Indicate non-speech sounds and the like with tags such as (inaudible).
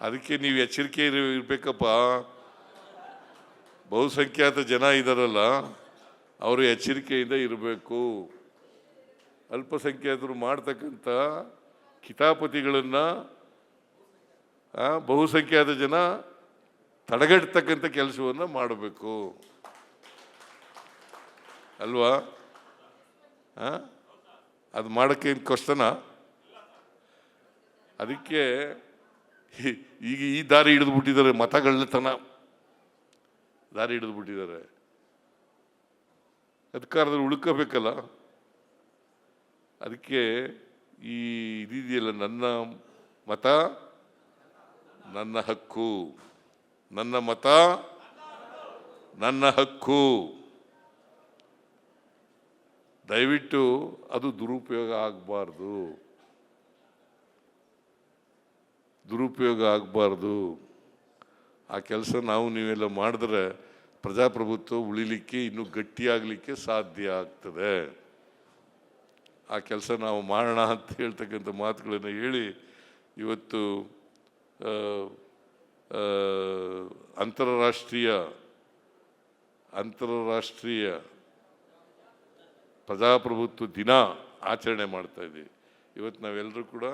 ಅದಕ್ಕೆ ನೀವು ಎಚ್ಚರಿಕೆ ಇರ ಇರಬೇಕಪ್ಪ. ಬಹುಸಂಖ್ಯಾತ ಜನ ಇದ್ದಾರಲ್ಲ ಅವರು ಎಚ್ಚರಿಕೆಯಿಂದ ಇರಬೇಕು. ಅಲ್ಪಸಂಖ್ಯಾತರು ಮಾಡ್ತಕ್ಕಂಥ ಕಿತಾಪತಿಗಳನ್ನು ಬಹುಸಂಖ್ಯಾತ ಜನ ತಡೆಗಟ್ಟತಕ್ಕಂಥ ಕೆಲಸವನ್ನು ಮಾಡಬೇಕು. ಅಲ್ವಾ? ಹಾಂ ಅದು ಮಾಡೋಕ್ಕೇನು ಕಷ್ಟನಾ? ಅದಕ್ಕೆ (laughs) ಈಗ ಈ ದಾರಿ ಹಿಡಿದು ಬಿಟ್ಟಿದ್ದಾರೆ ಮತಗಳ್ಳತನ ದಾರಿ ಹಿಡಿದು ಬಿಟ್ಟಿದ್ದಾರೆ. ಅಧಿಕಾರದಲ್ಲಿ ಉಳ್ಕೋಬೇಕಲ್ಲ. ಅದಕ್ಕೆ ಈ ಇದಿದೆಯಲ್ಲ ನನ್ನ ಮತ, ನನ್ನ ಹಕ್ಕು. ನನ್ನ ಮತ, ನನ್ನ ಹಕ್ಕು. ದಯವಿಟ್ಟು ಅದು ದುರುಪಯೋಗ ಆಗಬಾರ್ದು. ದುರುಪಯೋಗ ಆಗಬಾರ್ದು. ಆ ಕೆಲಸ ನಾವು ನೀವೆಲ್ಲ ಮಾಡಿದ್ರೆ ಪ್ರಜಾಪ್ರಭುತ್ವ ಉಳಿಲಿಕ್ಕೆ ಇನ್ನೂ ಗಟ್ಟಿಯಾಗಲಿಕ್ಕೆ ಸಾಧ್ಯ ಆಗ್ತದೆ. ಆ ಕೆಲಸ ನಾವು ಮಾಡೋಣ ಅಂತ ಹೇಳ್ತಕ್ಕಂಥ ಮಾತುಗಳನ್ನು ಹೇಳಿ ಇವತ್ತು ಅಂತಾರಾಷ್ಟ್ರೀಯ ಅಂತಾರಾಷ್ಟ್ರೀಯ ಪ್ರಜಾಪ್ರಭುತ್ವ ದಿನ ಆಚರಣೆ ಮಾಡ್ತಾ ಇದ್ದೀವಿ. ಇವತ್ತು ನಾವೆಲ್ಲರೂ ಕೂಡ